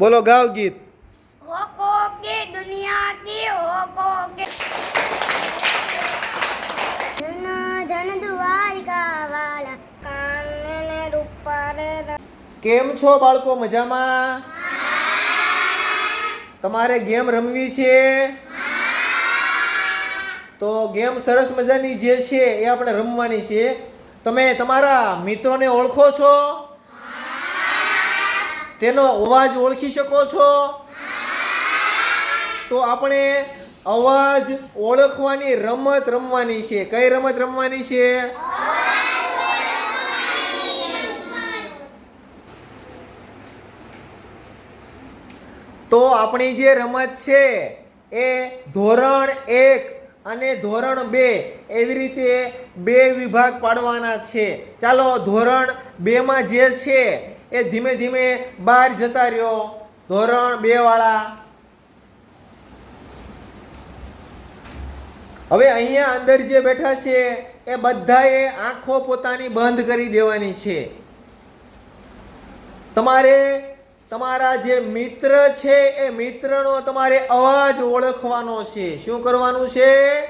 બોલો ગાવ ગીત. હોકો કે દુનિયા કે હોકો કે ધન ધન દ્વારિકા વાળા કાનને ને કેમ છો બાળકો મજામાં? તમારે ગેમ રમવી છે? તો ગેમ સરસ મજાની જે છે એ આપણે રમવાની છે. તમે તમારા મિત્રોને ઓળખો છો? તેનો અવાજ ઓળખી શકો છો? તો આપણે અવાજ ઓળખવાની રમત રમવાની છે. કઈ રમત રમવાની છે? તો આપણી જે રમત છે એ ધોરણ એક અને ધોરણ બે એવી રીતે બે વિભાગ પાડવાના છે. ચાલો ધોરણ બેમાં જે છે એ ધીમે ધીમે બહાર જતા રહ્યો. ધોરણ બે વાળા. હવે અહીંયા અંદર જે બેઠા છે એ બધાએ આંખો પોતાની બંધ કરી દેવાની છે. તમારે તમારા જે મિત્ર છે એ મિત્રનો તમારે અવાજ ઓળખવાનો છે. શું કરવાનું છે?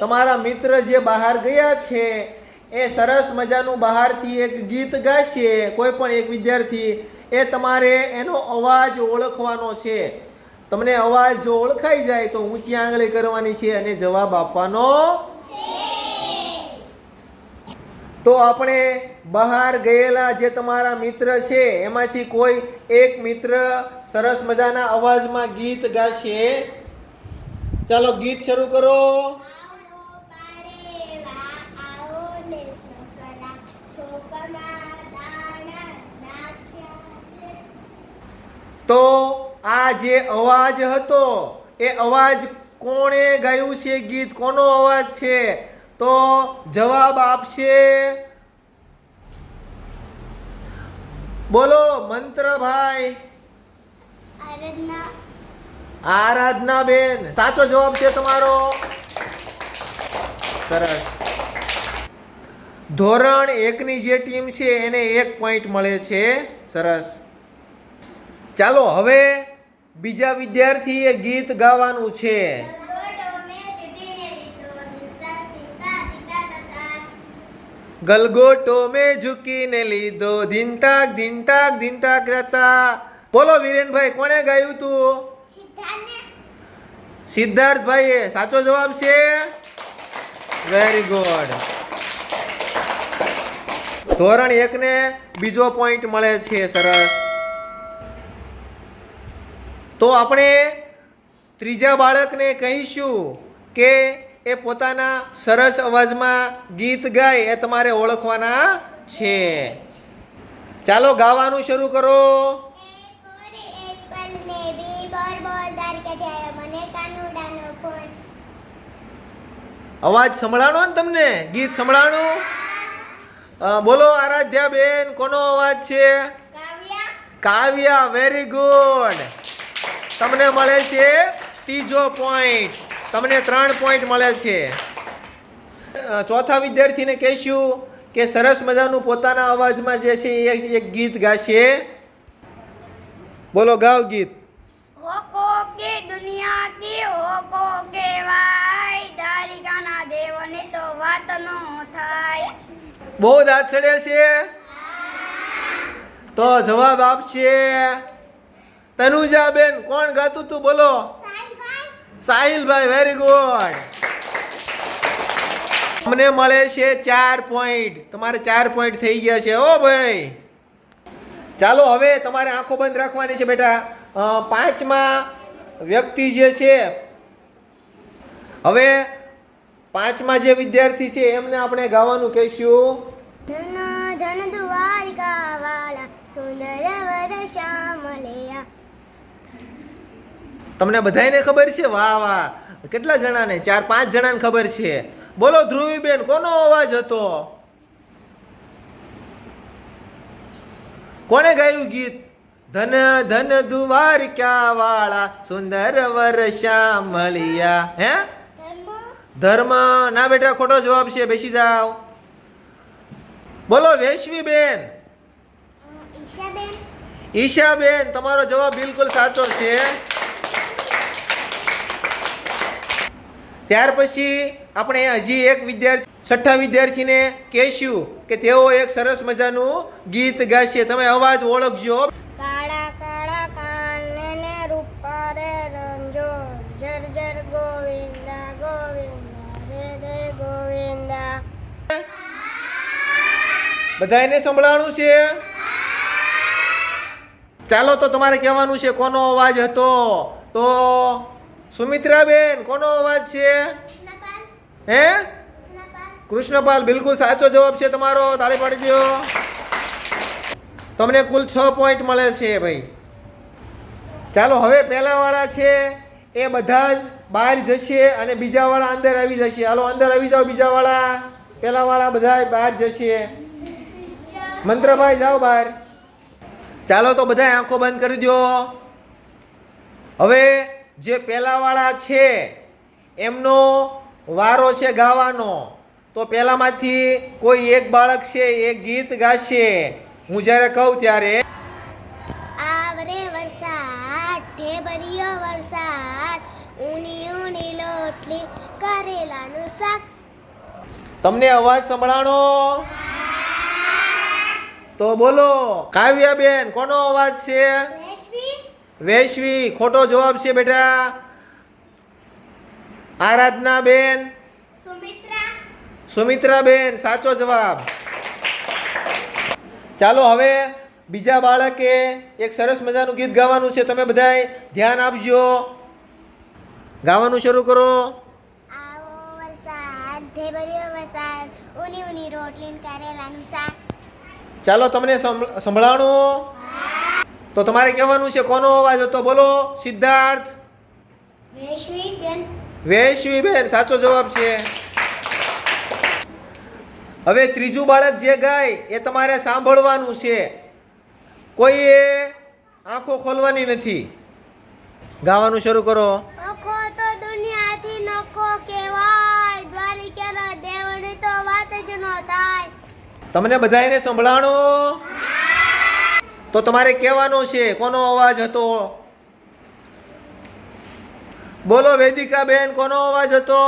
તમારા મિત્ર જે બહાર ગયા છે એ સરસ મજાનું બહારથી એક ગીત ગાશે કોઈ પણ એક વિદ્યાર્થી, એ તમારે એનો અવાજ ઓળખવાનો છે. તમને અવાજ જો ઓળખાઈ જાય તો ઊંચી આંગળી કરવાની છે અને જવાબ આપવાનો તો આપણે બહાર ગયેલા જે તમારા મિત્ર છે, એમાંથી કોઈ એક મિત્ર સરસ મજાના અવાજમાં ગીત ગાશે. ચાલો ગીત શરૂ કરો. તો આ જે અવાજ હતો એ અવાજ કોણે ગાયું છે ગીત? કોનો અવાજ છે? તો જવાબ આપશે બોલો મંત્રભાઈ. આરાધના. આરાધના બેન સાચો જવાબ છે તમારો. સરસ. ધોરણ એકની જે ટીમ છે એને એક પોઈન્ટ મળે છે. સરસ. ચાલો, હવે બીજા વિદ્યાર્થીએ ગીત ગાવાનું છે. ગલગોટો મેં ઝૂકીને લીધો, ધીનતાક ધીનતાક ધીનતાક રહેતા. બોલો, વિરેનભાઈ, કોણે ગાયું તું? સિદ્ધાર્થભાઈ સિદ્ધાર્થભાઈએ, સાચો જવાબ છે? વેરી ગુડ ધોરણ એકને બીજો પોઈન્ટ મળે છે, સરસ. તો આપણે ત્રીજા બાળકને કહીશું કે એ પોતાના સરસ અવાજમાં ગીત ગાય એ તમારે ઓળખવાના છે. ચાલો ગાવાનું શરૂ કરો. અવાજ સંભળાણો ને તમને? ગીત સંભળાણું? બોલો આરાધ્યા બેન કોનો અવાજ છે? કાવ્યા. વેરી ગુડ તમને મળે છે ત્રીજો પોઈન્ટ તમને ત્રણ પોઈન્ટ મળે છે. ચોથા વિદ્યાર્થીને કહેશું કે સરસ મજાનું પોતાના અવાજમાં જે છે એ એક ગીત ગાશે. બોલો ગાવ ગીત. કે દુનિયા की હોકો કેવાય દારિકાના દેવને તો વાત નો થાય. બહુ દાંત ચડે છે? તો જવાબ આપશે તનુજાબેન, કોણ ગાતું તું બોલો? સાહિલભાઈ વેરી ગુડ અમને મળે છે ચાર પોઈન્ટ તમારે ચાર પોઈન્ટ થઈ ગયા છે ઓ ભાઈ. ચાલો હવે તમારે આંખો બંધ રાખવાની છે બેટા. પાંચમા વ્યક્તિ જે છે, હવે પાંચમા જે વિદ્યાર્થી છે, એમને આપણે ગાવાનું કહીશું. ધન ધન દ્વારિકા વાળા સુંદર વર શ્યામલયા તમને બધાને ખબર છે? વાહ વાહ. કેટલા જણાને? ચાર પાંચ જણાને ખબર છે. બોલો ધ્રુવીબેન કોનો અવાજ હતો? કોણે ગાયું ગીત? ધન ધન દ્વારિકા વાળા? સુંદર વર્ષા મળિયા. હે? ધર્મ? ના બેટા ખોટો જવાબ છે. બેસી જાઓ. બોલો વૈશ્વી બેન ઈશાબેન તમારો જવાબ બિલકુલ સાચો છે. ત્યાર પછી આપણે હજી એક વિદ્યાર્થી છઠ્ઠા વિદ્યાર્થીને કહેશું કે તેઓ એક સરસ મજાનું ગીત ગાશે. તમે અવાજ ઓળખજો. કાળા કાળા કાનને રૂપારે રંજો. જર જર ગોવિંદા ગોવિંદા રે રે ગોવિંદા. બધાને સંભળાણું છે? ચાલો તો તમારે કહેવાનું છે કોનો અવાજ હતો? તો સુમિત્રાબેન કોનો અવાજ છે? હે? કૃષ્ણપાલ. બિલકુલ સાચો જવાબ છે તમારો. તાળી પાડી દો. તમને કુલ છ પોઈન્ટ મળે છે ભાઈ. ચાલો હવે પહેલાંવાળા છે એ બધા જ બહાર જશે અને બીજાવાળા અંદર આવી જશે. હાલો અંદર આવી જાઓ બીજાવાળા. પહેલાંવાળા પહેલા બધા બહાર જશે. મંત્રભાઈ જાઓ બહાર. ચાલો તો બધા આંખો બંધ કરી દો. હવે જે પહેલા વાળા છે એમનો વારો છે ગાવાનો. તો પહેલામાંથી કોઈ એક બાળક છે એ ગીત ગાશે. હું જ્યારે કહું ત્યારે આવરે વરસાદ ઢેબરિયો વરસાદ ઊની ઊની લોટલી કરેલાનું શાક. તમને અવાજ સંભળાણો? તો બોલો કાવ્યાબેન કોનો અવાજ છે? વૈશ્વી ખોટો જવાબ છે બેટા. આરાધના બેન સુમિત્રા. બેન સાચો જવાબ. ચાલો હવે બીજા બાળકે એક સરસ મજાનું ગીત ગાવાનું છે. તમે બધાય ધ્યાન આપજો. ગાવાનું શરૂ કરો. ચાલો તમને સંભળાણું. તો તમારે કહેવાનું છે કોનો અવાજ હતો? બોલો સિદ્ધાર્થ. વૈશ્વી બેન વૈશ્વીબેન સાચો જવાબ છે. હવે ત્રીજું બાળક જે ગાય એ તમારે સાંભળવાનું છે. કોઈએ આંખો ખોલવાની નથી. ગાવાનું શરૂ કરો. ઓખો તો દુનિયાથી નખો કહેવાય. દ્વારિકાના દેવની તો વાત જ ન થાય. તમને બધાને સંભળાણું? તો તમારે કહેવાનું છે, કોનો અવાજ હતો? બોલો વેદિકા બેન કોનો અવાજ હતો?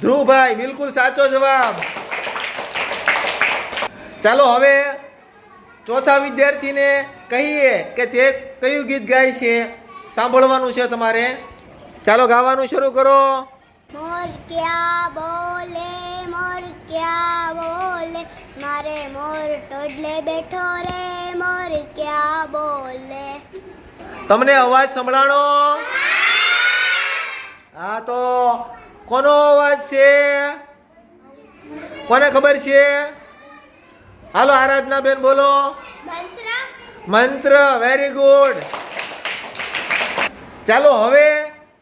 ધ્રુવભાઈ, બિલકુલ સાચો જવાબ. ચાલો હવે ચોથા વિદ્યાર્થીને કહીએ કે તે કયું ગીત ગાય છે? સાંભળવાનું છે તમારે. ચાલો ગાવાનું શરૂ કરો. બોલે ક્યાં બોલે? મારે મોર ટોડલે બેઠો રે મોર ક્યાં બોલે? તમને અવાજ સંભળાણો? હા તો કોનો અવાજ છે? કોને ખબર છે? હાલો આરાધના બેન બોલો. મંત્ર? વેરી ગુડ ચાલો હવે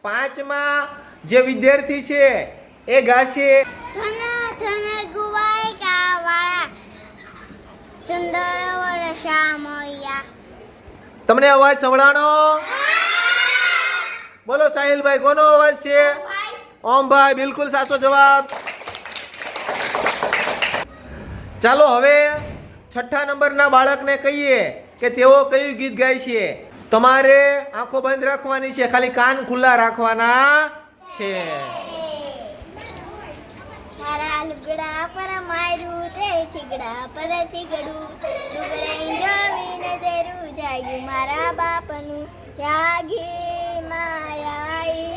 પાંચમાં જે વિદ્યાર્થી છે એ ગાશે. સુંદર તમને અવાજ સંભળાણો? બોલો, સાહિલભાઈ, કોનો અવાજ છે? ઓમભાઈ, બિલકુલ સાચો જવાબ. ચાલો હવે છઠ્ઠા નંબરના બાળકને કહીએ કે તેઓ કયું ગીત ગાય છે? તમારે આંખો બંધ રાખવાની છે, ખાલી કાન ખુલ્લા રાખવાના છે. લુગડા પર મારું તે થીગડા પર થીગડું લુગડાઈ જોઈને તેરું જાગ્યું મારા બાપનું. જાગી માયાઈ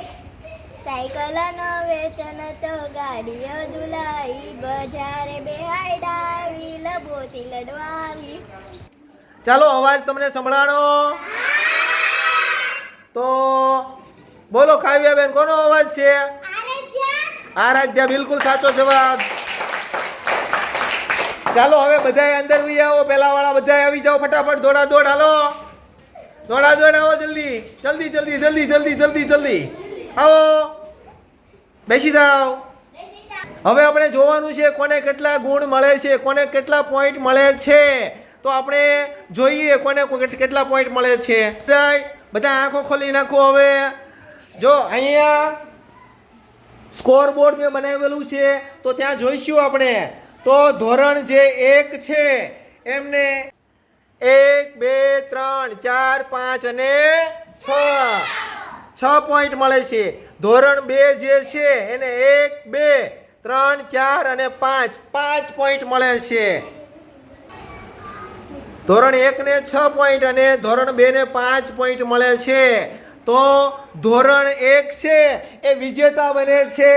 સાયકલનો વેતન તો ગાડીઓ દુલાઈ બજારે બેહાડાવી લબોથી લડવાવી. ચાલો અવાજ તમને સંભળાણો. તો બોલો કાવ્યાબેન કોનો અવાજ છે? આરાધ્યા, બિલકુલ સાચો જવાબ. ચાલો, હવે બધાય અંદર ઉઈ આવો. પેલા વાળા બધાય આવી જાઓ ફટાફટ. દોડા, દોડ, હાલો. દોડા, દોડ, આવો જલ્દી. જલ્દી જલ્દી જલ્દી જલ્દી જલ્દી જલ્દી. આવો. બેસી જાઓ. હવે આપણે જોવાનું છે કોને કેટલા ગુણ મળે છે, કોને કેટલા પોઈન્ટ મળે છે. તો આપણે જોઈએ કોને કેટલા પોઈન્ટ મળે છે. બધા આંખો ખોલી નાખો હવે. જો, અહીંયા સ્કોર બોર્ડ મેં બનાવેલું છે, તો ત્યાં જોઈશું આપણે. તો ધોરણ જે એક છે, એમને એક, બે, ત્રણ, ચાર, પાંચ અને છ. છ પોઈન્ટ મળે છે. ધોરણ બે જે છે, એને એક, બે, ત્રણ, ચાર અને પાંચ પાંચ પોઈન્ટ મળે છે. ધોરણ એકને છ પોઈન્ટ અને ધોરણ બેને પાંચ પોઈન્ટ મળે છે. તો ધોરણ એક છે એ વિજેતા બને છે.